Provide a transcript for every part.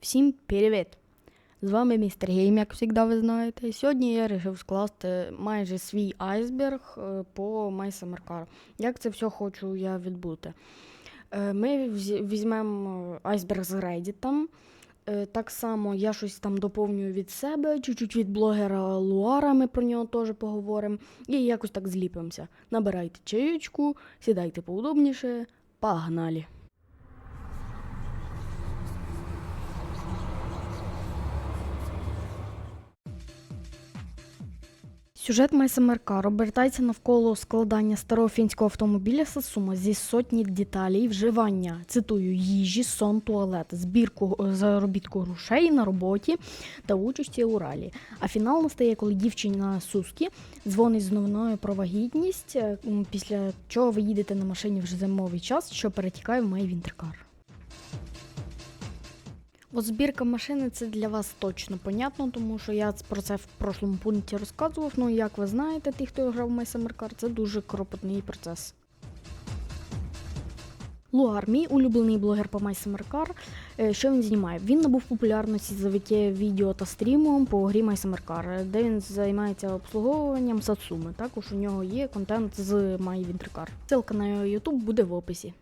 Всім привіт! З вами містер Гейм, як завжди ви знаєте. Сьогодні я вирішив скласти майже свій айсберг е, по MySummerCar. Як це все хочу я відбути? Е, Ми візьмемо е, айсберг з Reddit. Так само я щось там доповнюю від себе, чуть-чуть від блогера Луара, ми про нього теж поговоримо. І якось так зліпимося. Набирайте чаючку, сідайте поудобніше, погнали! Сюжет Майсамеркар обертається навколо складання старого фінського автомобіля Сасума зі сотні деталей вживання, цитую, їжі, сон, туалет, збірку е, заробітку грошей на роботі та участі у ралі. А фінал настає, коли дівчина Сускі дзвонить з новиною про вагітність, е, після чого ви їдете на машині в зимовий час, що перетікає в Майвінтеркар. От збірка машини це для вас точно понятно, тому що я про це в прошлому пункті розказував. Ну, як ви знаєте, ті, хто грав в MySummerCar, це дуже кропотний процес. Луар, мій улюблений блогер по. Е, Що він знімає? Він набув популярності завдяки відео та стрімом по грі MySummerCar, де він займається обслуговуванням Сацуми. Також у нього є контент з MyWinterCar. Ссылка на YouTube буде в описі.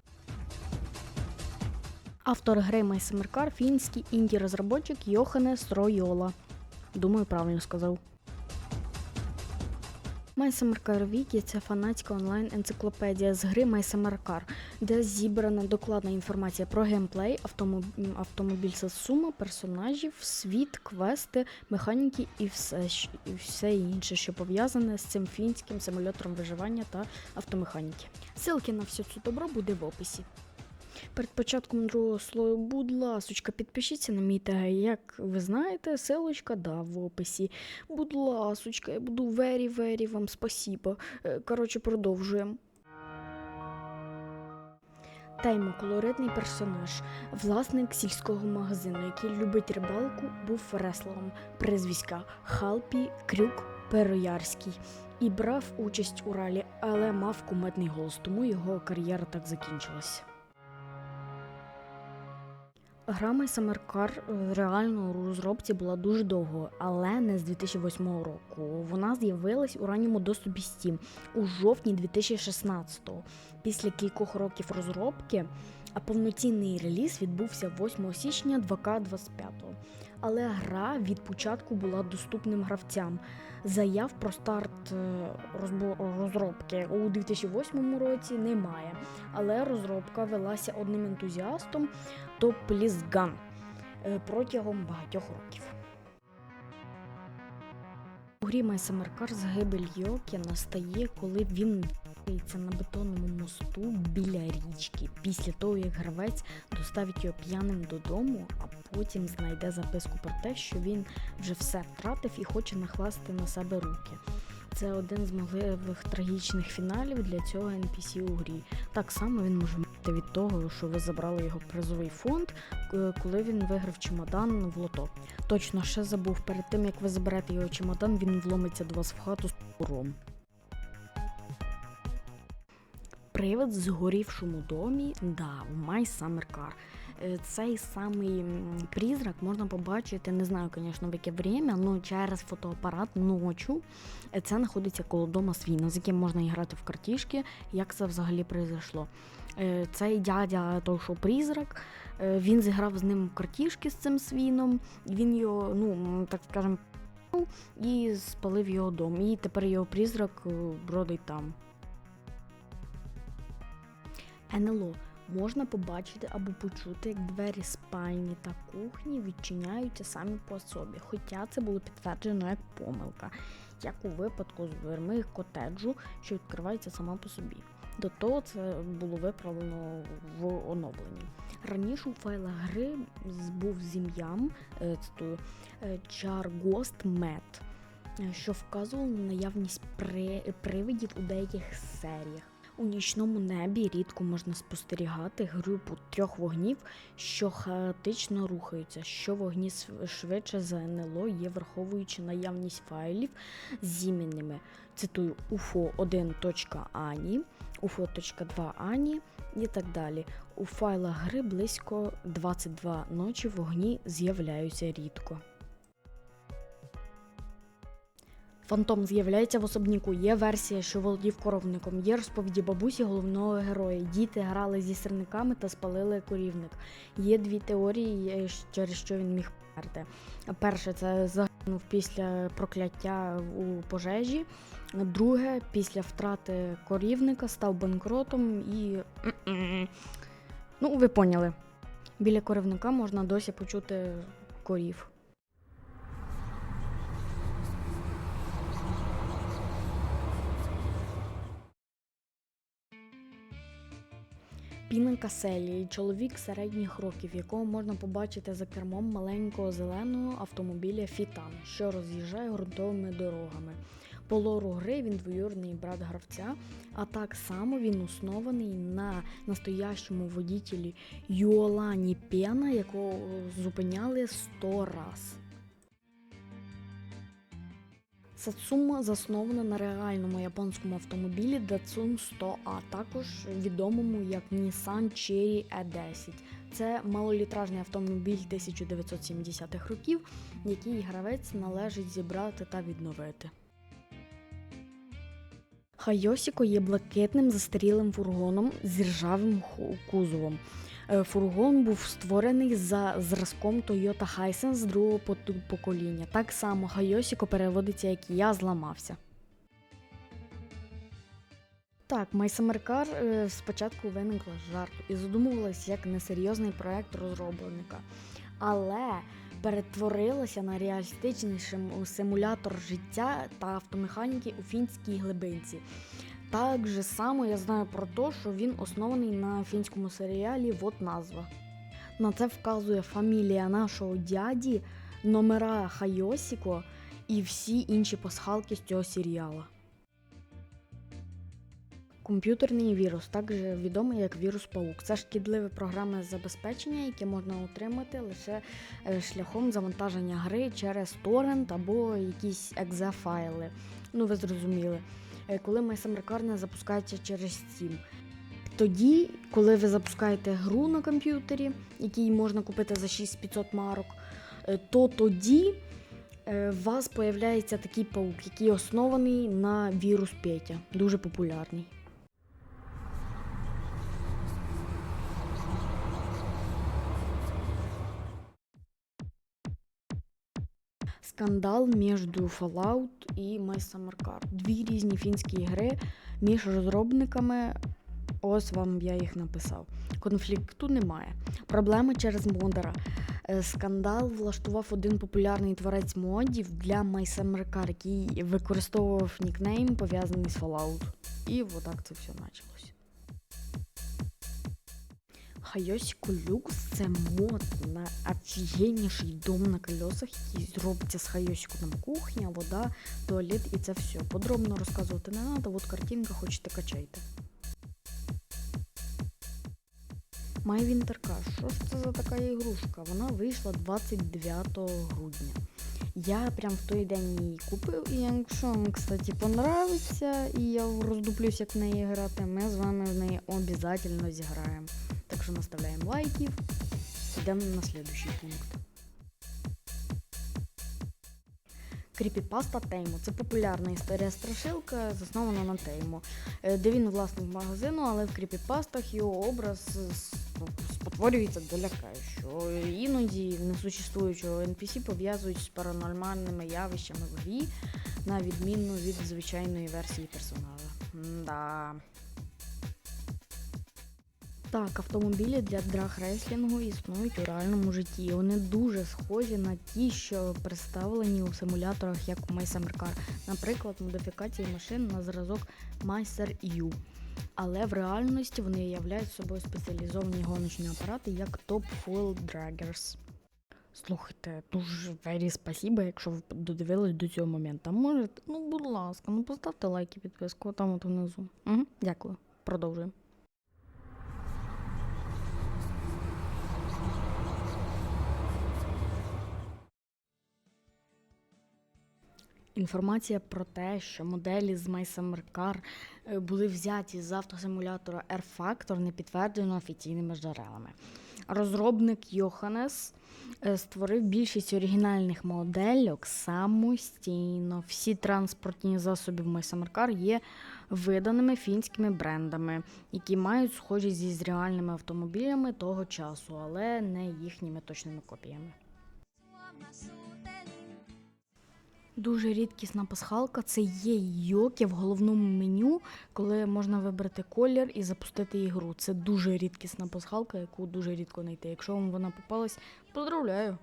Автор гри MySummerCar – фінський інді-розробник Йохане Стройола. Думаю, правильно сказав. MySummerCar Wiki – це фанатська онлайн-енциклопедія з гри MySummerCar, де зібрана докладна інформація про геймплей, автомоб... автомобіль Сасума, персонажів, світ, квести, механіки і все, і все інше, що пов'язане з цим фінським симулятором виживання та автомеханіки. Ссылки на все це добро буде в описі. Перед початком другого слою, будь ласочка, підпишіться на мій тег. Як ви знаєте, селочка да в описі. Будь ласочка, я буду вері-вері вам спасіба. Е, Коротше, продовжуємо. Таймо колоритний персонаж, власник сільського магазину, який любить рибалку, був реслером прізвиська Халпі Крюк Пероярський і брав участь у ралі, але мав кумедний голос, тому його кар'єра так закінчилася. Гра MySummerCar е, реально у розробці була дуже довго, але не з 2008 року. Вона з'явилась у ранньому доступі Steam у жовтні 2016-го. Після кількох років розробки, а повноцінний реліз відбувся 8 січня 2К25. Але гра від початку була доступним гравцям. Заяв про старт е, розробки у 2008 році немає, але розробка велася одним ентузіастом то Плізган е, протягом багатьох років. Грі MySummerCar загибель Йокі настає, коли він знаходиться на бетонному мосту біля річки, після того як гравець доставить його п'яним додому, а потім знайде записку про те, що він вже все втратив і хоче накласти на себе руки. Це один з можливих трагічних фіналів для цього NPC у грі. Так само він може мати від того, що ви забрали його призовий фонд, коли він виграв чемодан в лото. Точно ще забув, перед тим як ви заберете його чемодан, він вломиться до вас в хату з куром. Привид згорівшому домі, да, в My Summer Car. Е, Цей самий призрак можна побачити, не знаю, звісно, в яке время, але через фотоапарат ночу. Е, Це знаходиться коло дома свіна, з яким можна грати в картішки. Як це взагалі произошло? Е, Цей дядя, той, що призрак, він зіграв з ним картішки з цим свіном, він його, ну, так скажем, і спалив його дом. І тепер його призрак бродить там. НЛО можна побачити або почути, як двері спальні та кухні відчиняються самі по собі, хоча це було підтверджено як помилка, як у випадку з дверми котеджу, що відкривається сама по собі. До того це було виправлено в оновленні. Раніше у файлах гри був з ім'ям, е, цитую, е, Charghost Met, е, що вказувало на наявність при- привидів у деяких серіях. У нічному небі рідко можна спостерігати групу трьох вогнів, що хаотично рухаються. Що вогні швидше за НЛО є, враховуючи наявність файлів з іменами. Цитую UFO1.ANI, UFO.2ANI і так далі. У файлах гри близько 22 ночі вогні з'являються рідко. Фантом з'являється в особняку. Є версія, що володів коровником. Є розповіді бабусі головного героя. Діти грали зі сирниками та спалили корівник. Є дві теорії, е, через що він міг померти. Перше, це загинув після прокляття у пожежі. Друге, після втрати корівника став банкротом і. Ну, ви поняли. Біля коровника можна досі почути корів. Піна Каселі, чоловік середніх років, якого можна побачити за кермом маленького зеленого автомобіля Фітан, що роз'їжджає ґрунтовими дорогами. По лору гри він двоюрний брат гравця, а так само він оснований на настоящому водітелі Юолані Пена, якого зупиняли 100 раз. Сацума заснована на реальному японському автомобілі Datsun 100 a також відомому як Nissan Cherry E10. Це малолітражний автомобіль 1970-х років, який гравець належить зібрати та відновити. Хайосіко є блакитним застарілим фургоном з ржавим кузовом. Е, Фургон був створений за зразком Toyota Hisense другого покоління. Так само Хайосіко переводиться, як і я зламався. Так, Майсамеркар спочатку виникла з жарту і задумувалась як несерйозний проект розробника. Але перетворилася на реалістичніший симулятор життя та автомеханіки у фінській глибинці. Так же само я знаю про те, що він оснований на фінському серіалі Вот назва. На це вказує фамілія нашого дяді, номера Хайосіко і всі інші пасхалки з цього серіалу. Комп'ютерний вірус, також відомий як вірус паук. Це шкідливе програмне забезпечення, яке можна отримати лише е, шляхом завантаження гри через торрент або якісь exe файли. Ну, ви зрозуміли. Е, Коли MySummerCard запускається через Steam. Тоді, коли ви запускаєте гру на комп'ютері, який можна купити за 6500 марок, е, то тоді е, у вас появляється такий паук, який оснований на вірус Петя, дуже популярний. Скандал між Fallout і My Summer Car. Дві різні фінські гри між розробниками. Ось вам я їх написав. Конфлікту немає. Проблеми через модера. Е, Скандал влаштував один популярний творець модів для Car, який використовував нікнейм, пов'язаний з Fallout. І отак це все почалося. Хайосіку Люкс це мод на офігенніший дом на колесах, який зробиться з Хайосіком кухня, вода, туалет і це все. Подробно розказувати не треба, от картинка, хочете качайте. Winter Що ж це за така ігрушка? Вона вийшла 29 грудня. Я прям в той день її купив, і якщо вам, кстати, понравиться, і я роздуплюсь, як в неї грати, ми з вами в неї обов'язково зіграємо. Так що наставляємо лайків. Йдемо на следующий пункт. Кріпіпаста Теймо. Це популярна історія страшилка, заснована на Теймо. Е, Де він власник магазину, але в кріпіпастах його образ спотворюється до лякаючого. Іноді несуществуючого NPC пов'язують з паранормальними явищами в грі, на відміну від звичайної версії персонажа. Да. Так, автомобілі для драг-реслінгу існують у реальному житті. Вони дуже схожі на ті, що представлені у симуляторах, як у Car. Наприклад, модифікації машин на зразок Meister U. Але в реальності вони являють собою спеціалізовані гоночні апарати, як Top Fuel Draggers. Слухайте, дуже вері спасибо, якщо ви додивились до цього моменту. Можете, ну будь ласка, ну поставте лайк і підписку там от внизу. Угу, дякую. Продовжуємо. Інформація про те, що моделі з My Summer Car е, були взяті з автосимулятора R-Factor, не підтверджено офіційними джерелами. Розробник Йоханес е, створив більшість оригінальних модельок самостійно. Всі транспортні засоби в My Summer Car є виданими фінськими брендами, які мають схожість зі реальними автомобілями того часу, але не їхніми точними копіями. Дуже рідкісна пасхалка це є йоки в головному меню, коли можна вибрати колір і запустити ігру. Це дуже рідкісна пасхалка, яку дуже рідко знайти. Якщо вам вона попалась, поздравляю!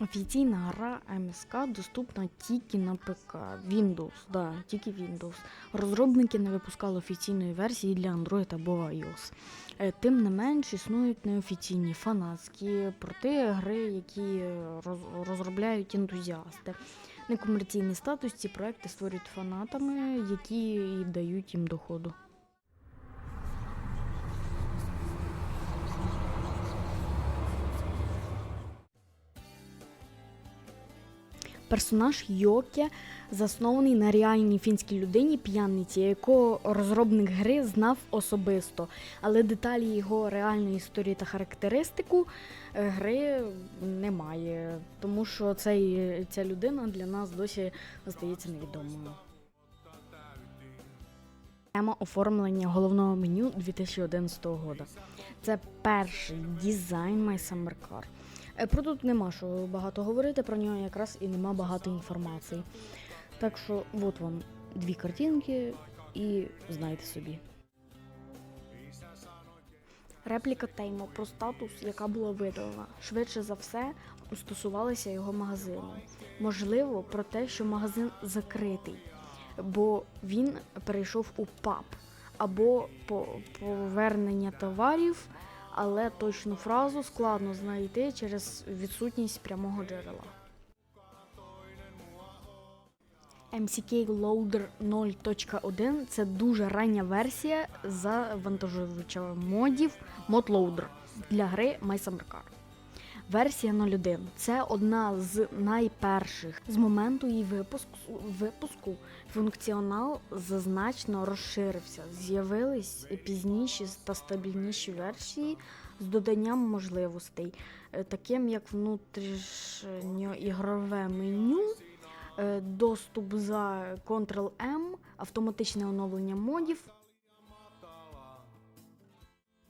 Офіційна гра МСК доступна тільки на ПК. Windows, да, тільки Windows. Розробники не випускали офіційної версії для Android або iOS. Е, Тим не менш, існують неофіційні фанатські проти гри, які е, розробляють ентузіасти. Некомерційний статус ці проекти створюють фанатами, які і дають їм доходу. Персонаж Йоке заснований на реальній фінській людині п'яниці, якого розробник гри знав особисто, але деталі його реальної історії та характеристику е, гри немає, тому що цей, ця людина для нас досі здається невідомою. Тема оформлення головного меню 2011 року. Це перший дизайн My Summer Car. Е, Про тут нема що багато говорити, про нього якраз і нема багато інформації. Так що, от вам дві картинки і знайте собі. Репліка Теймо про статус, яка була видалена, швидше за все стосувалася його магазину. Можливо, про те, що магазин закритий, бо він перейшов у ПАП або по повернення товарів, але точну фразу складно знайти через відсутність прямого джерела. MCK Loader 0.1 це дуже рання версія завантажувача модів ModLoader для гри My Summer Car. Версія 01 це одна з найперших. З моменту її випуску, випуску функціонал значно розширився. З'явились пізніші та стабільніші версії з доданням можливостей, е, таким як внутрішньоігрове меню, е, доступ за Ctrl-M, автоматичне оновлення модів.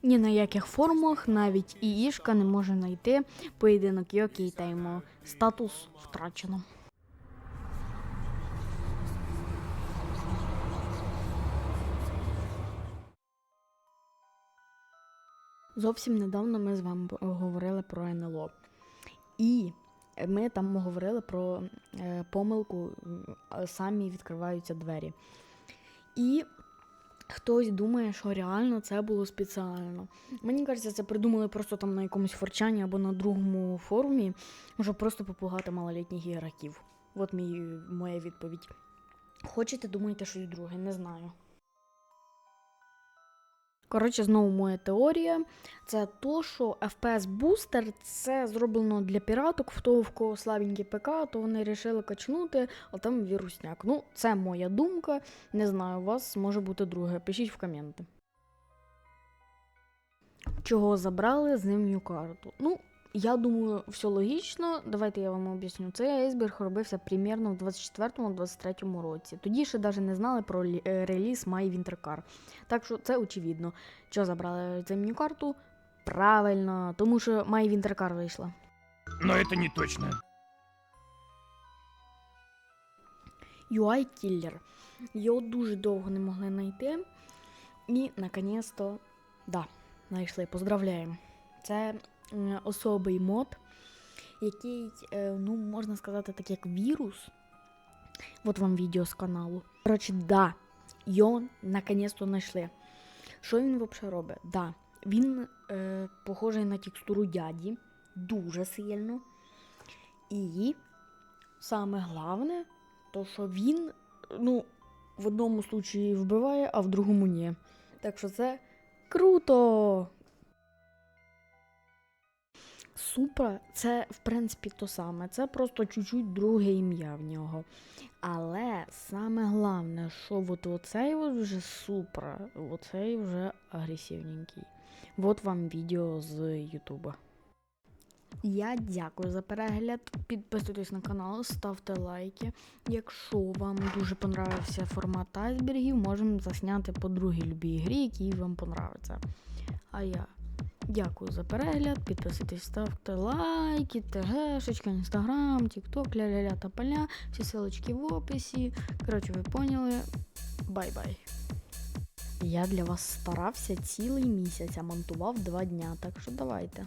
Ні на яких форумах навіть іішка не може знайти поєдинок Йокі і Теймо. Статус втрачено. Зовсім недавно ми з вами говорили про НЛО. І ми там говорили про е, помилку, е, самі відкриваються двері. І хтось думає, що реально це було спеціально. Мені кажеться, це придумали просто там на якомусь форчані або на другому форумі, щоб просто попугати малолітніх ігроків. От мій, моя відповідь. Хочете, думаєте щось друге, не знаю. Коротше, знову моя теорія. Це то, що FPS бустер це зроблено для піраток, в того, в кого слабенький ПК, то вони вирішили качнути, а там вірусняк. Ну, це моя думка. Не знаю, у вас може бути друге. Пишіть в коменти. Чого забрали з ним карту? Ну, я думаю, все логічно. Давайте я вам об'ясню. Цей айсберг робився примірно в 24-23 році. Тоді ще навіть не знали про е, реліз My Winter Car. Так що це очевидно. Що забрали зимню карту? Правильно, тому що My Winter Car вийшла. Но это не точно. UI Killer. Його дуже довго не могли знайти. І, наконець-то, да, знайшли. Поздравляємо. Це особий мод, який, е, ну, можна сказати, так як вірус. От вам відео з каналу. Коротше, да, його наконець-то знайшли. Що він взагалі робить? Да, він е, похожий на текстуру дяді, дуже сильно. І саме головне, то що він, ну, в одному случаї вбиває, а в другому ні. Так що це круто. Супра це в принципі то саме, це просто чуть-чуть друге ім'я в нього. Але саме головне, що от оцей от вже супра, оцей вже агресивненький. От вам відео з Ютуба. Я дякую за перегляд. Підписуйтесь на канал, ставте лайки. Якщо вам дуже понравився формат айсбергів, можемо засняти по другій любій грі, який вам понравиться. А я дякую за перегляд. Підписуйтесь, ставте лайки, ТГшечка, інстаграм, тікток, ля-ля-ля та поля. Всі ссылочки в описі. Коротше, ви поняли. Бай-бай. Я для вас старався цілий місяць, а монтував два дня, так що давайте.